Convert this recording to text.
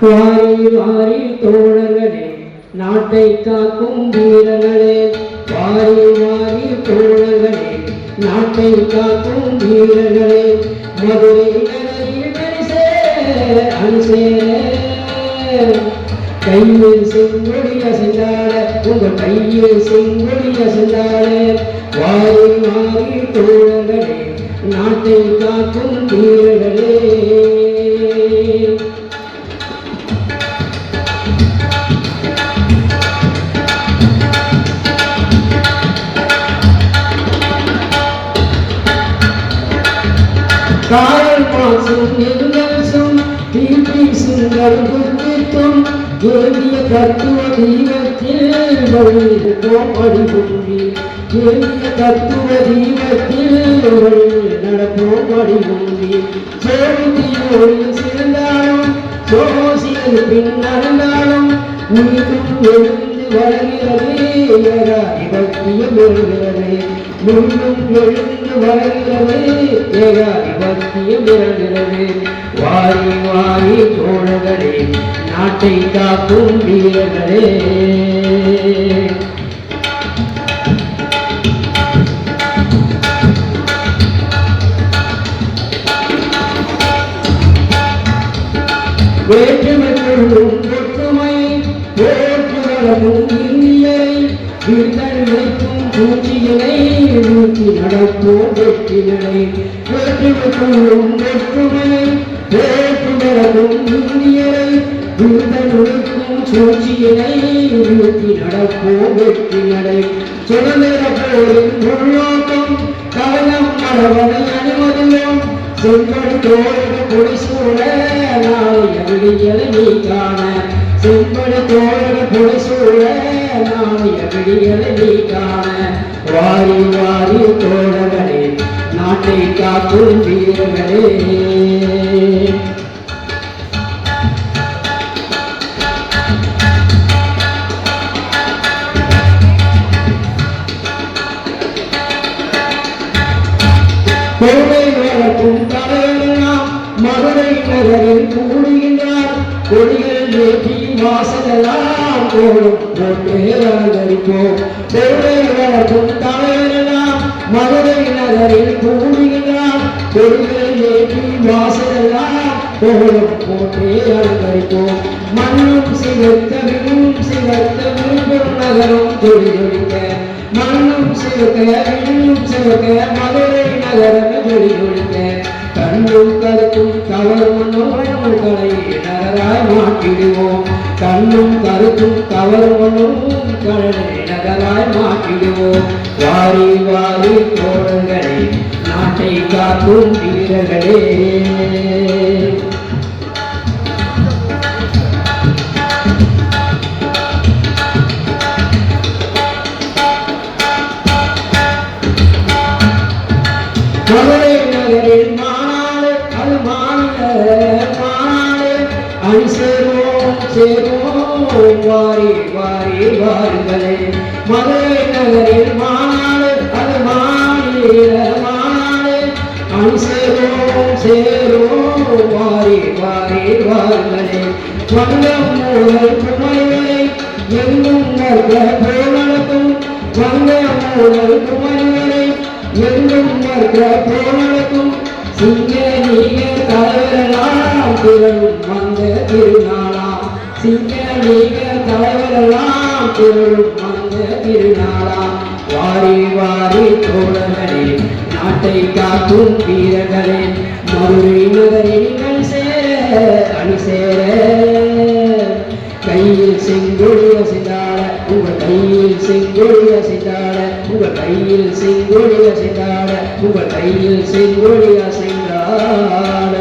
வாரி வாரி தோழர்களே நாட்டை காக்கும் வீரர்களே வாரி வாரி தோழர்களே நாட்டை காக்கும் வீரர்களே மதுரை கையில் செங்கொடி அசைந்தாட உங்கள் கையில் செங்கொடி அசைந்தாட வாரி வாரி தோழர்களே நாட்டை காக்கும் வீரர்களே காயல் மாசும் நெடுநரசும் தீபி சுந்தர் குத்தித்தும் ஏவிய தத்துவ தீபத்தில் வழிந்தோம் அடிபுரி ஏவிய தத்துவ தீபத்தில் வழி நடப்போம் அடிபுரி சோதியோடு சிறந்தாலும் சோசியது பின் நடந்தாலும் மீண்டும் எழுந்து வருகிறது ஏகாதிபத்தியம் எழுகிறது மீண்டும் எழுந்து வருகிறது ஏகாதிபத்தியம் எழுகிறது வாரி வாரி தோழர்களே நாட்டை காக்கும் வீரர்களே. வேற்றுமைக்குள்ளும் ஒற்றுமை விடுதலைக்கும் பூச்சிகளை நூற்றி நடப்போம் வெற்றிகளை. வேற்றுமைக்குள்ளும் ஒற்றுமை போற்றுவரமும் இந்தியரை விடுதலைக்கும் சூழ்ச்சியினை நூற்றி நடப்போம் வெற்றிகளை. சுதந்திர போரின் உள்நோக்கம் கவனம் மரபனை அனுமதியோம். செம்படி தோழக பொடிசூழ நாளைய விடியலை நீ காண. செம்படி தோழர் பொடிசூழ சூழ விடியலை நீ காண வாரி வாரி தோழர்களே நாட்டை காக்கும் வீரர்களே கோவை வளர்க்கும் தலைவரெல்லாம் மதுரை நகரில் கூடுகின்றார் கொடிகள் ஏற்றி வாசலெல்லாம் கோடும் போட்டு அலங்கரிப்போம் கோவை தலைவரெல்லாம் மதுரை நகரில் கூடுகின்றார் ஏற்றி வாசலெல்லாம் கோடும் போட்டு மண்ணும் சிவத்த விண்ணும் சிவத்த விழுப்புரம் நகரம் தொழி மண்ணும் சிவக்க விண்ணும் சிவக்க மதுரை நகரம் தொழி கண்ணும் கருத்தும் கவரும் களை நகராய் மாற்றிடுவோம். கண்ணும் கருத்தும் கவரும் நகராய் மாற்றிடுவோம். வாரி வாரி தோழர்களே நாட்டை காக்கும் வீரர்களே. மதுரை நகரில் அணி சேருவோம் வாரி வாரி வாருங்களே. மதுரை நகரில் மாநாடு அது மாநில மாநாடு. அணி சேருவோம் வாரி வாரி வாருங்களே. வங்கம் மூலம் குமரிகளை எங்கும் நல்க போனடக்கும் வங்கம் மூலம் குமரிகளை எங்கும் மற்ற போனடக்கும் சிங்க நீங்க தலைவரெல்லாம் திரளும் வந்த திருநாளாம் சிங்க நீக தலைவரெல்லாம் திரளும் வந்த திருநாளாம் வாரி வாரி தோழர்களே நாட்டை காக்கும் வீரர்களே மதுரை நகரில் சேர அணி சேர. கையில் செங்கொழி அசைந்தாட உங்கள் கையில் செங்கொழி அசைந்தாட உங்கள் கையில் செங்கொழி அசைந்தாட உங்கள் கையில் செங்கொழி அசைந்தாட.